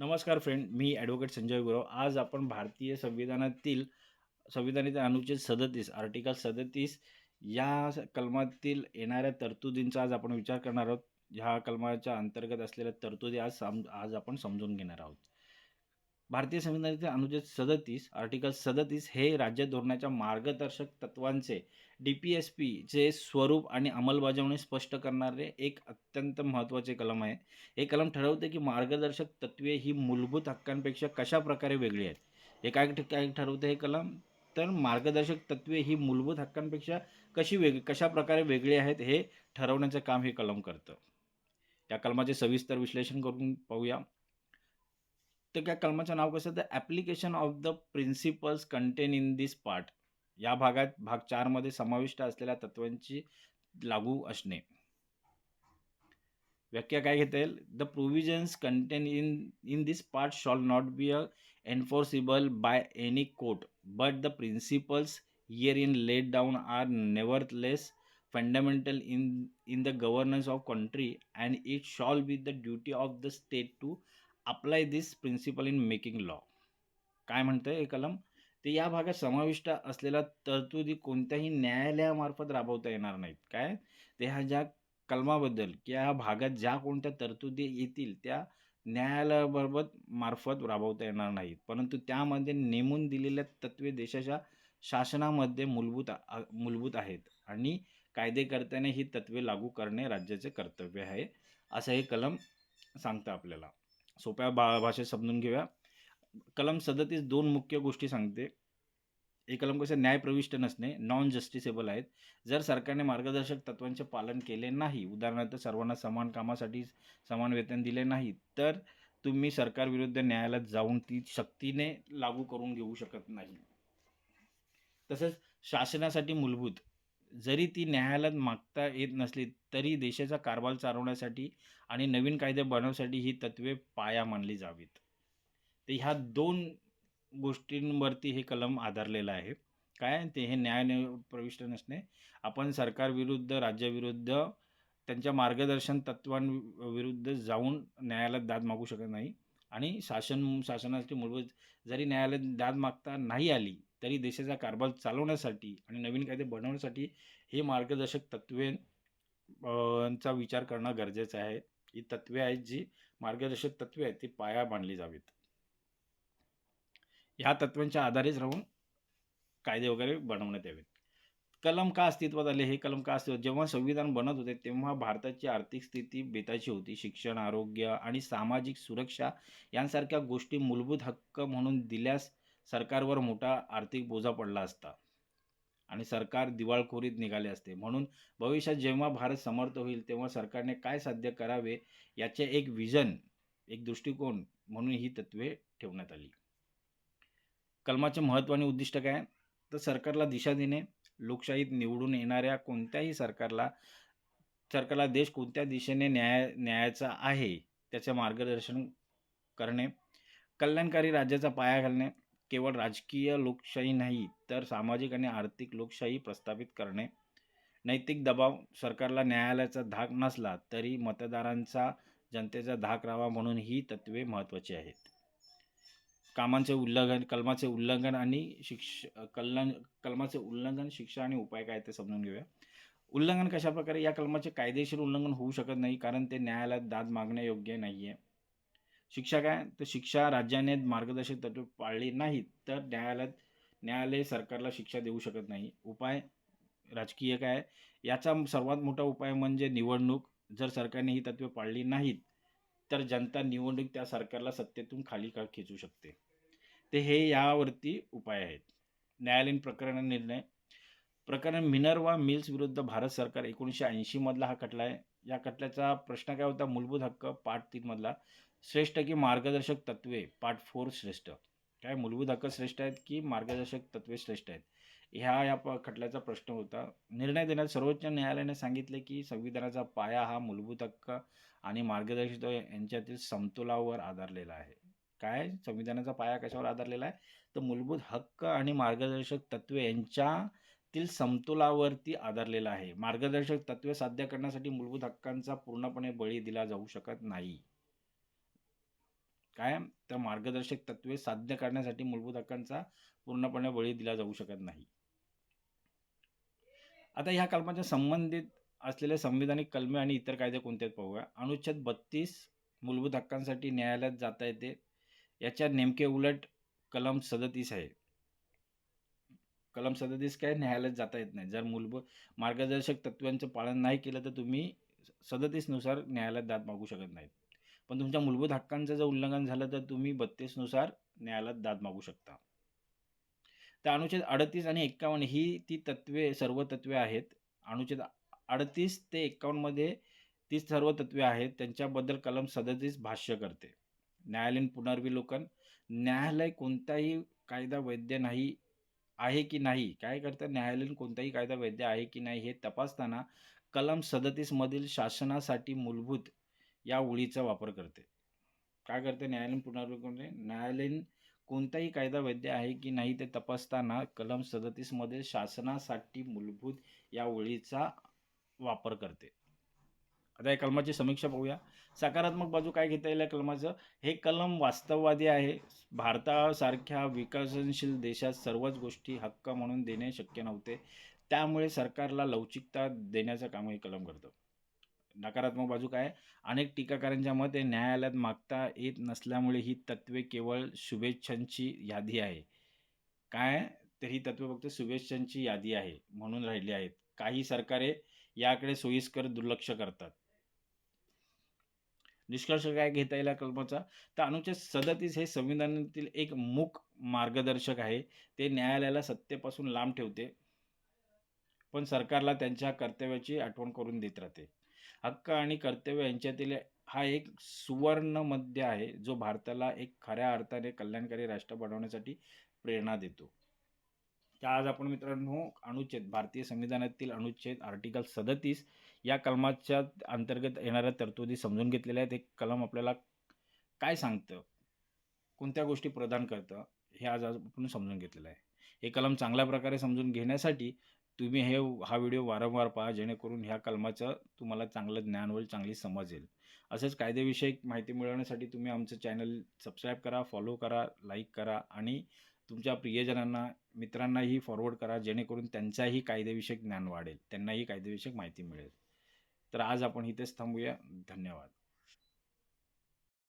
नमस्कार फ्रेंड मी ॲडव्होकेट संजय गुरव. आज आपण भारतीय संविधानातील संविधानातील अनुच्छेद सदतीस आर्टिकल सदतीस या कलमातील येणाऱ्या तरतुदींचा आज आपण विचार करणार आहोत. ह्या कलमाच्या अंतर्गत असलेल्या तरतुदी आज सम आज आपण समजून घेणार आहोत. भारतीय संविधानातील अनुच्छेद सदतीस आर्टिकल सदतीस हे राज्य धोरणाच्या मार्गदर्शक तत्वांचे डी पी एस पीचे स्वरूप आणि अंमलबजावणी स्पष्ट करणारे एक अत्यंत महत्त्वाचे कलम आहे. हे कलम ठरवते की मार्गदर्शक तत्वे ही मूलभूत हक्कांपेक्षा कशा प्रकारे वेगळी आहेत? हे काय काय ठरवते हे कलम तर मार्गदर्शक तत्वे ही मूलभूत हक्कांपेक्षा कशी वेग कशा प्रकारे वेगळी आहेत हे ठरवण्याचं काम हे कलम करतं. या कलमाचे सविस्तर विश्लेषण करून पाहूया. तर त्या कलमाचं नाव कसं? तर application of the principles contain in this part या भागात भाग चारमध्ये समाविष्ट असलेल्या तत्वांची लागू असणे. व्याख्या काय घेता येईल? The provisions contain in in this part shall not be a enforceable by any court but the principles here in let down are nevertheless fundamental in in the governance of country and it shall be the duty of the state to apply this principle in making law काय म्हणतं हे कलम? ते या भागात समाविष्ट असलेल्या तरतुदी कोणत्याही न्यायालयामार्फत राबवता येणार नाहीत. काय? ते ह्या ज्या कलमाबद्दल किंवा ह्या भागात ज्या कोणत्या तरतुदी येतील त्या न्यायालयाबरोबर मार्फत राबवता येणार नाहीत. परंतु त्यामध्ये नेमून दिलेल्या तत्वे देशाच्या शासनामध्ये मूलभूत मूलभूत आहेत आणि कायदेकर्त्याने ही तत्वे लागू करणे राज्याचे कर्तव्य आहे. असं हे कलम सांगतं आपल्याला. सोप्या बा भाषेत समजून घेऊया. कलम सदतीस दोन मुख्य गोष्टी सांगते. हे कलम कसं न्यायप्रविष्ट नसणे नॉन जस्टिसेबल आहेत. जर सरकारने मार्गदर्शक तत्वांचे पालन केले नाही उदाहरणार्थ सर्वांना समान कामासाठी समान वेतन दिले नाही तर तुम्ही सरकारविरुद्ध न्यायालयात जाऊन ती सक्तीने लागू करून घेऊ शकत नाही. तसंच शासनासाठी मूलभूत जरी ती न्यायालयात मागता येत नसली तरी देशाचा कारभार चालवण्यासाठी आणि नवीन कायदे बनवण्यासाठी ही तत्वे पाया मानली जावीत. तर ह्या दोन गोष्टींवरती हे कलम आधारलेलं आहे. काय ते हे न्याय प्रविष्ट नसणे. आपण सरकारविरुद्ध राज्याविरुद्ध त्यांच्या मार्गदर्शन तत्वांविरुद्ध जाऊन न्यायालयात दाद मागू शकत नाही. आणि शासन शासनाची मूलभूत जरी न्यायालयात दाद मागता नाही आली त्यांनी देशाचा कारभार चालवण्यासाठी आणि नवीन कायदे बनवण्यासाठी हे मार्गदर्शक तत्वे चा विचार करणं गरजेचं आहे. ही तत्वे आहेत जी मार्गदर्शक तत्वे आहेत ती पाया मानली जावीत. ह्या तत्वांच्या आधारेच राहून कायदे वगैरे बनवण्यात यावेत. कलम का अस्तित्वात आले? हे कलम का अस्तित्व जेव्हा संविधान बनत होते तेव्हा भारताची आर्थिक स्थिती बेताची होती. शिक्षण आरोग्य आणि सामाजिक सुरक्षा यांसारख्या गोष्टी मूलभूत हक्क म्हणून दिल्यास सरकारवर मोठा आर्थिक बोजा पडला असता आणि सरकार दिवाळखोरीत निघाले असते. म्हणून भविष्यात जेव्हा भारत समर्थ होईल तेव्हा सरकारने काय साध्य करावे याचे एक विजन एक दृष्टिकोन म्हणून ही तत्वे ठेवण्यात आली. कलमाचे महत्त्व आणि उद्दिष्ट काय? तर सरकारला दिशा देणे लोकशाहीत निवडून येणाऱ्या कोणत्याही सरकारला सरकारला देश कोणत्या दिशेने न्याय न्यायाचा आहे त्याचे मार्गदर्शन करणे कल्याणकारी राज्याचा पाया घालणे केवळ राजकीय लोकशाही नाही तर सामाजिक आणि आर्थिक लोकशाही प्रस्थापित करणे. नैतिक दबाव सरकारला न्यायालयाचा धाक नसला तरी मतदारांचा जनतेचा धाक राहावा म्हणून ही तत्वे महत्त्वाची आहेत. कामांचे उल्लंघन कलमाचे उल्लंघन आणि शिक्ष कल्याण कलमाचे उल्लंघन शिक्षा आणि उपाय काय ते समजून घेऊया. उल्लंघन कशा प्रकारे या कलमाचे कायदेशीर उल्लंघन होऊ शकत नाही कारण ते न्यायालयात दाद मागणे योग्य नाही आहे शिक्षा काय? तर शिक्षा राज्याने मार्गदर्शक तत्वे पाळली नाहीत तर न्यायालयात न्यायालय सरकारला शिक्षा देऊ शकत नाही. उपाय राजकीय काय? याचा सर्वात मोठा उपाय म्हणजे निवडणूक. जर सरकारने ही तत्वे पाळली नाहीत तर जनता निवडणूक त्या सरकारला सत्तेतून खाली का खेचू शकते? ते हे यावरती उपाय आहेत. न्यायालयीन प्रकरण निर्णय. प्रकरण मिनर्वा मिल्स विरुद्ध भारत सरकार एकोणीसशे ऐंशीमधला हा खटला आहे. या खटल्याचा प्रश्न काय होता? मूलभूत हक्क पार्ट तीनमधला श्रेष्ठ की मार्गदर्शक तत्वे पार्ट फोर श्रेष्ठ. काय मूलभूत हक्क श्रेष्ठ आहेत की मार्गदर्शक तत्वे श्रेष्ठ आहेत? ह्या या प खटल्याचा प्रश्न होता. निर्णय देण्यात सर्वोच्च न्यायालयाने सांगितले की संविधानाचा पाया हा मूलभूत हक्क आणि मार्गदर्शक यांच्यातील समतोलावर आधारलेला आहे. काय? संविधानाचा पाया कशावर आधारलेला आहे? तर मूलभूत हक्क आणि मार्गदर्शक तत्वे यांच्यातील समतोलावरती आधारलेला आहे. मार्गदर्शक तत्वे साध्य करण्यासाठी मूलभूत हक्कांचा पूर्णपणे बळी दिला जाऊ शकत नाही. काय तर मार्गदर्शक तत्त्वे साध्य करण्यासाठी मूलभूत हक्कांचा पूर्णपणे बळी दिला जाऊ शकत नाही. आता ह्या कलमाच्या संबंधित असलेले संविधानिक कलमे आणि इतर कायदे कोणते आहेत पाहूया. अनुच्छेद बत्तीस मूलभूत हक्कांसाठी न्यायालयात जाता येते. याच्या नेमके उलट कलम सदतीस आहे. कलम सदतीस काय? न्यायालयात जाता येत नाही. जर मूलभूत मार्गदर्शक तत्वांचं पालन नाही केलं तर तुम्ही सदतीसनुसार न्यायालयात दाद मागू शकत नाहीत. पण तुमच्या मूलभूत हक्कांचं जर उल्लंघन झालं तर तुम्ही बत्तीसनुसार न्यायालयात दाद मागू शकता. तर अनुच्छेद अडतीस आणि एक्कावन्न ही ती तत्वे सर्व तत्वे आहेत. अनुच्छेद अडतीस ते एक्कावन्नमध्ये ती सर्व तत्वे आहेत. त्यांच्याबद्दल कलम सदतीस भाष्य करते. न्यायालयीन पुनर्विलोकन. न्यायालय कोणताही कायदा वैद्य नाही आहे की नाही? काय करतं? न्यायालयीन कोणताही कायदा वैद्य आहे की नाही? हे तपासताना कलम सदतीसमधील शासनासाठी मूलभूत या ओळीचा वापर करते. काय करते? न्यायालयीन पुनर्विलोकन न्यायालयीन कोणताही कायदा वैध आहे की नाही ते तपासताना कलम सदतीसमध्ये शासनासाठी मूलभूत या ओळीचा वापर करते. आता या कलमाची समीक्षा पाहूया. सकारात्मक बाजू काय घेता येईल या कलमाचं? हे कलम वास्तववादी आहे. भारतासारख्या विकसनशील देशात सर्वच गोष्टी हक्क म्हणून देणे शक्य नव्हते. त्यामुळे सरकारला लवचिकता देण्याचं काम हे कलम करतं. नकारात्मक बाजू काय अनेक टीकाकारांच्या मते न्यायालयात मागता येत नसल्यामुळे ही तत्वे केवळ शुभेच्छांची यादी आहे. काय? तर ही तत्वे फक्त शुभेच्छांची यादी आहे म्हणून राहिली आहेत. काही सरकारे याकडे सोयीस्कर दुर्लक्ष करतात. निष्कर्ष काय घेता येईल या कल्पनाचा? तर अनुच्छेद सदतीस हे संविधानातील एक मूक मार्गदर्शक आहे. ते न्यायालयाला सत्तेपासून लांब ठेवते. पण सरकारला त्यांच्या कर्तव्याची आठवण करून देत राहते. हक्क आणि कर्तव्य यांच्यातील हा एक सुवर्ण मध्य आहे जो भारताला एक खऱ्या अर्थाने कल्याणकारी राष्ट्र बनवण्यासाठी प्रेरणा देतो. तर आज आपण मित्रांनो अनुच्छेद भारतीय संविधानातील अनुच्छेद आर्टिकल सदतीस या कलमाच्या अंतर्गत येणाऱ्या तरतुदी समजून घेतलेल्या आहेत. एक कलम आपल्याला काय सांगतं? कोणत्या गोष्टी प्रदान करतं? हे आज आज आपण समजून घेतलेलं आहे. हे कलम चांगल्या प्रकारे समजून घेण्यासाठी तुम्ही हे हा व्हिडिओ वारंवार पहा जेणेकरून ह्या कलमाचं तुम्हाला चांगलं ज्ञान होईल चांगली समज येईल. असेच कायदेविषयक माहिती मिळवण्यासाठी तुम्ही आमचं चॅनल सबस्क्राईब करा फॉलो करा लाईक करा आणि तुमच्या प्रियजनांना मित्रांनाही फॉरवर्ड करा जेणेकरून त्यांचाही कायदेविषयक ज्ञान वाढेल त्यांनाही कायदेविषयक माहिती मिळेल. तर आज आपण इथेच थांबूया. धन्यवाद.